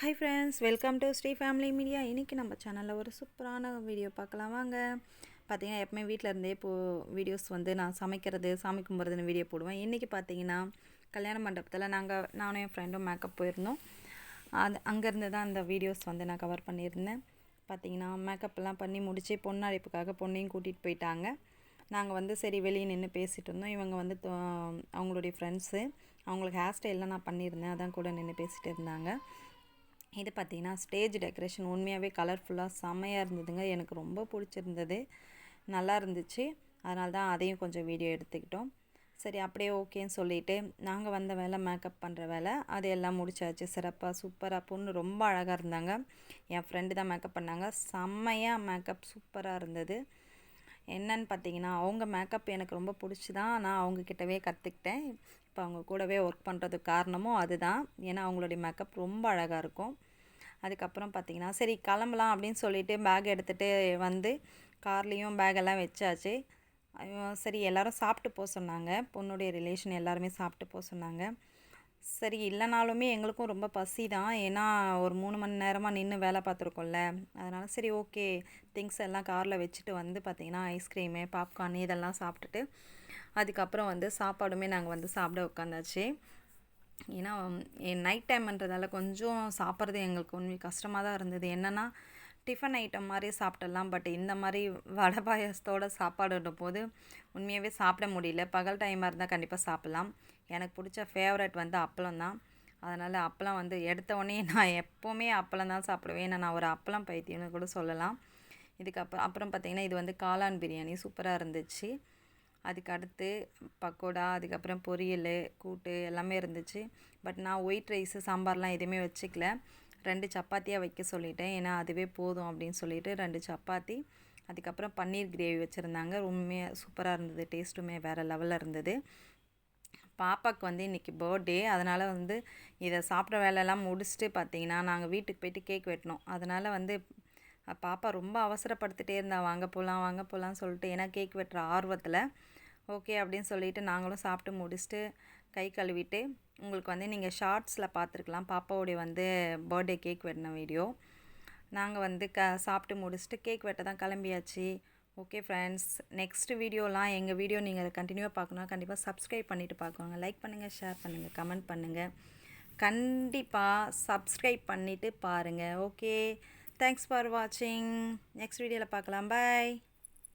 Hi friends welcome to Sri Family Media இன்றைக்கி நம்ம சேனலில் ஒரு சூப்பரான வீடியோ பார்க்கலாம். வாங்க. பார்த்தீங்கன்னா எப்பவுமே வீட்டில் இருந்தே இப்போது வீடியோஸ் வந்து நான் சமைக்கிறது சாமி கும்பிட்றதுன்னு வீடியோ போடுவேன். இன்றைக்கி பார்த்தீங்கன்னா கல்யாண மண்டபத்தில் நாங்கள் நானும் என் ஃப்ரெண்டும் மேக்கப் போயிருந்தோம். அது அங்கேருந்து தான் அந்த வீடியோஸ் வந்து நான் கவர் பண்ணியிருந்தேன். பார்த்தீங்கன்னா மேக்கப்லாம் பண்ணி முடித்து பொண்ணழைப்புக்காக பொண்ணையும் கூட்டிகிட்டு போயிட்டாங்க. நாங்கள் வந்து சரி வெளியே நின்று பேசிகிட்டு இருந்தோம். இவங்க வந்து தொ- அவங்களுடைய ஃப்ரெண்ட்ஸு அவங்களுக்கு ஹேர் ஸ்டைல்லாம் நான் பண்ணியிருந்தேன். அதான் கூட நின்று பேசிகிட்டு இருந்தாங்க. இது பார்த்தீங்கன்னா ஸ்டேஜ் டெக்கரேஷன். உண்மையாகவே கலர்ஃபுல்லாக செம்மையாக இருந்ததுங்க. எனக்கு ரொம்ப பிடிச்சிருந்தது. நல்லா இருந்துச்சு. அதனால தான் அதையும் கொஞ்சம் வீடியோ எடுத்துக்கிட்டோம். சரி அப்படியே ஓகேன்னு சொல்லிவிட்டு நாங்கள் வந்த வேலை மேக்கப் பண்ணுற வேலை அது எல்லாம் முடிச்சாச்சு. சிறப்பாக சூப்பராக பொண்ணு ரொம்ப அழகாக இருந்தாங்க. என் ஃப்ரெண்டு தான் மேக்கப் பண்ணாங்க. செம்மையாக மேக்கப் சூப்பராக இருந்தது. என்னன்னு பார்த்தீங்கன்னா அவங்க மேக்கப் எனக்கு ரொம்ப பிடிச்சி தான் நான் அவங்கக்கிட்டவே கற்றுக்கிட்டேன் இப்போ அவங்க கூடவே ஒர்க் பண்ணுறதுக்கு காரணமும் அதுதான். ஏன்னா அவங்களுடைய மேக்கப் ரொம்ப அழகாக இருக்கும். அதுக்கப்புறம் பார்த்திங்கன்னா சரி கிளம்பலாம் அப்படின்னு சொல்லிட்டு பேக் எடுத்துகிட்டு வந்து கார்லேயும் பேக்கெல்லாம் வச்சாச்சு. சரி எல்லாரும் சாப்பிட்டு போக சொன்னாங்க. பொண்ணுடைய ரிலேஷன் எல்லாருமே சாப்பிட்டு போக சொன்னாங்க. சரி இல்லைனாலுமே எங்களுக்கும் ரொம்ப பசி தான். ஏன்னா ஒரு மூணு மணி நேரமாக நின்று வேலை பார்த்துருக்கோம்ல. அதனால் சரி ஓகே திங்ஸ் எல்லாம் காரில் வச்சுட்டு வந்து பார்த்திங்கன்னா ஐஸ்கிரீமு பாப்கார்ன் இதெல்லாம் சாப்பிட்டுட்டு அதுக்கப்புறம் வந்து சாப்பாடுமே நாங்கள் வந்து சாப்பிட உட்காந்தாச்சு. ஏன்னா நைட் டைம்ன்றதால கொஞ்சம் சாப்பிட்றது எங்களுக்கு கொஞ்சம் கஷ்டமாக தான் இருந்தது. என்னென்னா டிஃபன் ஐட்டம் மாதிரி சாப்பிட்டலாம் பட் இந்த மாதிரி வடை பாயாசத்தோட சாப்பாடுன்ற போது உண்மையாகவே சாப்பிட முடியல. பகல் டைமாக இருந்தால் கண்டிப்பாக சாப்பிட்லாம். எனக்கு பிடிச்ச ஃபேவரட் வந்து அப்பளம் தான். அதனால் அப்பளம் வந்து எடுத்த உடனே நான் எப்போவுமே அப்பளம் தான் சாப்பிடுவேன். ஏன்னா நான் ஒரு அப்பளம் பைத்தியம்னு கூட சொல்லலாம். இதுக்கப்புறம் அப்புறம் பார்த்திங்கன்னா இது வந்து காளான் பிரியாணி. சூப்பராக இருந்துச்சு. அதுக்கு அடுத்து பக்கோடா அதுக்கப்புறம் பொரியல் கூட்டு எல்லாமே இருந்துச்சு. பட் நான் ஒயிட் ரைஸு சாம்பார்லாம் எதுவுமே வச்சுக்கல. ரெண்டு சப்பாத்தியாக வைக்க சொல்லிட்டேன். ஏன்னா அதுவே போதும் அப்படின்னு சொல்லிட்டு ரெண்டு சப்பாத்தி அதுக்கப்புறம் பன்னீர் கிரேவி வச்சுருந்தாங்க. ரொம்பவே சூப்பராக இருந்தது டேஸ்ட்டுமே வேறு லெவலில் இருந்தது. பாப்பாவுக்கு வந்து இன்றைக்கி பர்த்டே. அதனால் வந்து இதை சாப்பிட்ற வேலையெல்லாம் முடிச்சுட்டு பார்த்தீங்கன்னா நாங்கள் வீட்டுக்கு போயிட்டு கேக் வெட்டினோம். அதனால் வந்து பாப்பா ரொம்ப அவசரப்படுத்திட்டே இருந்தா வாங்க போகலாம் வாங்க போகலான்னு சொல்லிட்டு ஏன்னா கேக் வெட்டுற ஆர்வத்தில் ஓகே அப்படின்னு சொல்லிட்டு நாங்களும் சாப்பிட்டு முடிச்சுட்டு கை கழுவிட்டு உங்களுக்கு வந்து நீங்கள் ஷார்ட்ஸில் பார்த்துருக்கலாம். பாப்பாவுடைய வந்து பர்த்டே கேக் வெட்டின வீடியோ. நாங்கள் வந்து க சாப்பிட்டு முடிச்சுட்டு கேக் வெட்ட தான் கிளம்பியாச்சு. ஓகே ஃப்ரெண்ட்ஸ் நெக்ஸ்ட் வீடியோலாம் எங்கள் வீடியோ நீங்கள் கண்டினியூவாக பார்க்கணும் கண்டிப்பாக சப்ஸ்கிரைப் பண்ணிவிட்டு பார்க்குவாங்க லைக் பண்ணுங்கள் ஷேர் பண்ணுங்கள் கமெண்ட் பண்ணுங்கள் கண்டிப்பாக சப்ஸ்கிரைப் பண்ணிவிட்டு பாருங்கள் ஓகே தேங்க்ஸ் ஃபார் வாட்சிங் நெக்ஸ்ட் வீடியோவில் பார்க்கலாம். பாய்